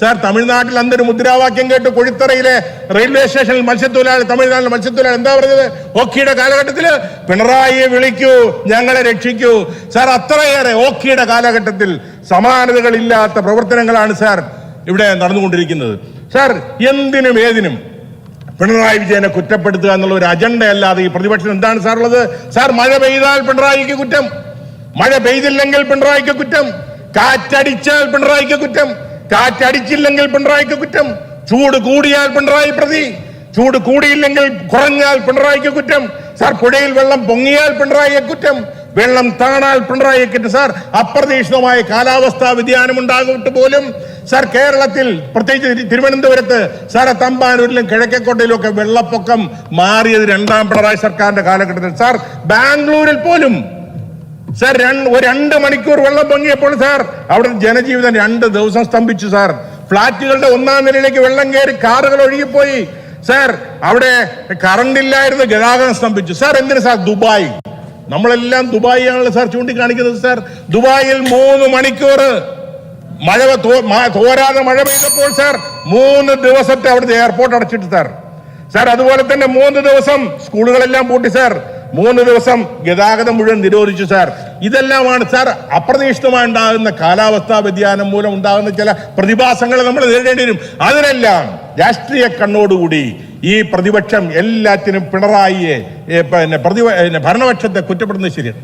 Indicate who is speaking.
Speaker 1: Sir തമിഴ്നാട്ടിൽ അന്നൊരു മുദ്രാവാക്യം കേട്ട് കൊഴിത്തറയിലെ റെയിൽവേ സ്റ്റേഷനിൽ മത്സ്യത്തൊഴിലാളി തമിഴ്നാട്ടിലെ മത്സ്യത്തൊഴിലാളി എന്താ പറഞ്ഞത്? ഓക്കിയുടെ കാലഘട്ടത്തിൽ പിണറായിയെ വിളിക്കൂ ഞങ്ങളെ രക്ഷിക്കൂ. സാർ അത്രയേറെ ഓക്കിയുടെ കാലഘട്ടത്തിൽ സമാനതകളില്ലാത്ത പ്രവർത്തനങ്ങളാണ് സാർ ഇവിടെ നടന്നുകൊണ്ടിരിക്കുന്നത്. സാർ എന്തിനും ഏതിനും പിണറായി വിജയനെ കുറ്റപ്പെടുത്തുക എന്നുള്ള ഒരു അജണ്ട അല്ലാതെ ഈ പ്രതിപക്ഷം എന്താണ് സാർ ഉള്ളത്? സാർ മഴ പെയ്താൽ പിണറായിക്ക് കുറ്റം. മഴ പെയ്തില്ലെങ്കിൽ പിണറായിക്ക് കുറ്റം. കാറ്റടിച്ചാൽ പിണറായിക്ക് കുറ്റം. കാറ്റടിച്ചില്ലെങ്കിൽ പിണറായിക്ക് കുറ്റം. ചൂട് കൂടിയാൽ പിണറായി പ്രതി. ചൂട് കൂടിയില്ലെങ്കിൽ കുറഞ്ഞാൽ പിണറായിക്ക് കുറ്റം. സാർ പുഴയിൽ വെള്ളം പൊങ്ങിയാൽ പിണറായിയെ കുറ്റം. വെള്ളം താണാൽ പിണറായിയെ കുറ്റം. സാർ അപ്രതീക്ഷിതമായ കാലാവസ്ഥാ വ്യതിയാനം ഉണ്ടാകിട്ട് പോലും. സാർ കേരളത്തിൽ പ്രത്യേകിച്ച് തിരു- തിരുവനന്തപുരത്ത് സാറെ തമ്പാനൂരിലും കിഴക്കേക്കോട്ടയിലും ഒക്കെ വെള്ളപ്പൊക്കം മാറിയത് രണ്ടാം പിണറായി സർക്കാരിന്റെ കാലഘട്ടത്തിൽ. സാർ ബാംഗ്ലൂരിൽ പോലും സാർ രണ്ട് ഒരു രണ്ട് മണിക്കൂർ വെള്ളം പൊങ്ങിയപ്പോൾ സാർ അവിടെ ജനജീവിതം രണ്ട് ദിവസം സ്തംഭിച്ചു സാർ. ഫ്ളാറ്റുകളുടെ ഒന്നാം നിലയിലേക്ക് വെള്ളം കയറി കാറുകൾ ഒഴുകിപ്പോയി. സാർ അവിടെ കറണ്ട് ഇല്ലായിരുന്നു ഗതാഗതം സ്തംഭിച്ചു. സാർ എന്തിനു സാർ ദുബായ്? നമ്മളെല്ലാം ദുബായ് ആണല്ലോ സാർ ചൂണ്ടിക്കാണിക്കുന്നത് സാർ. ദുബായിൽ മൂന്ന് മണിക്കൂർ മഴ തോരാതെ മഴ പെയ്തപ്പോൾ സാർ മൂന്ന് ദിവസത്തെ അവിടുത്തെ എയർപോർട്ട് അടച്ചിട്ട് സാർ. സാർ അതുപോലെ തന്നെ മൂന്ന് ദിവസം സ്കൂളുകളെല്ലാം പൂട്ടി സാർ. മൂന്ന് ദിവസം ഗതാഗതം മുഴുവൻ നിരോധിച്ചു സാർ. ഇതെല്ലാമാണ് സാർ അപ്രതീക്ഷിതമായി ഉണ്ടാകുന്ന കാലാവസ്ഥാ വ്യതിയാനം മൂലം ഉണ്ടാകുന്ന ചില പ്രതിഭാസങ്ങൾ നമ്മൾ നേരിടേണ്ടി വരും. അതിനെല്ലാം രാഷ്ട്രീയ കണ്ണോടുകൂടി ഈ പ്രതിപക്ഷം എല്ലാത്തിനും പിണറായിയെ പിന്നെ പ്രതി ഭരണപക്ഷത്തെ കുറ്റപ്പെടുന്നത് ശരിയാണ്.